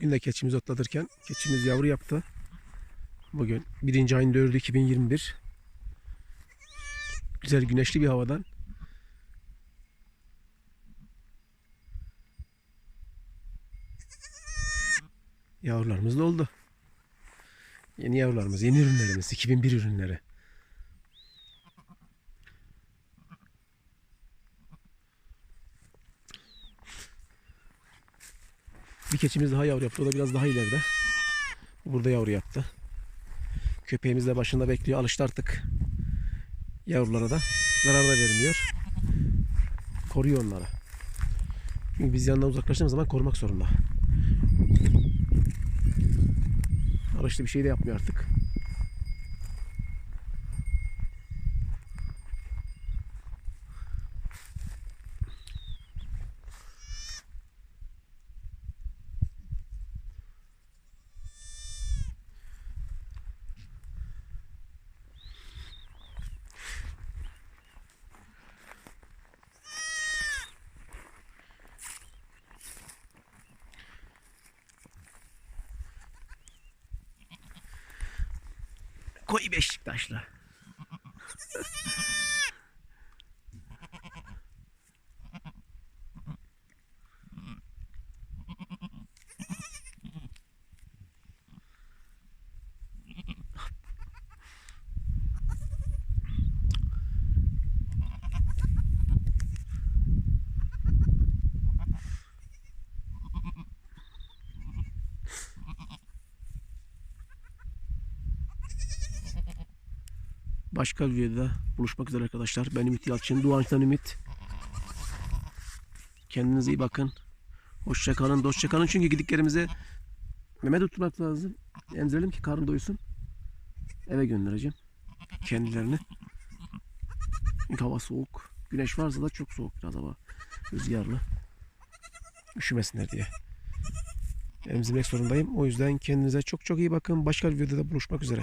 Bugün de keçimizi otlatırken keçimiz yavru yaptı. Bugün 1. ayın 4'ü 2021. Güzel güneşli bir havadan yavrularımız da oldu. Yeni yavrularımız, yeni ürünlerimiz, 2001 ürünleri. Bir keçimiz daha yavru yaptı. O da biraz daha ileride. Burada yavru yaptı. Köpeğimiz de başında bekliyor. Alıştı artık. Yavrulara da zarar da vermiyor. Koruyor onları. Çünkü biz yanından uzaklaştığımız zaman korumak zorunda. Alıştı bir şey de yapmıyor artık. Koy Beşiktaşlı. Başka bir videoda buluşmak üzere arkadaşlar. Ben Ümit Yalçın. Doğanç'tan Ümit. Kendinize iyi bakın. Hoşça kalın, dostça kalın. Çünkü gidiklerimize meme tutmak lazım. Emzirelim ki karın doysun. Eve göndereceğim. Kendilerini. Çünkü hava soğuk. Güneş varsa da çok soğuk biraz hava. Rüzgarlı. Üşümesinler diye. Emzirmek zorundayım. O yüzden kendinize çok çok iyi bakın. Başka bir videoda buluşmak üzere.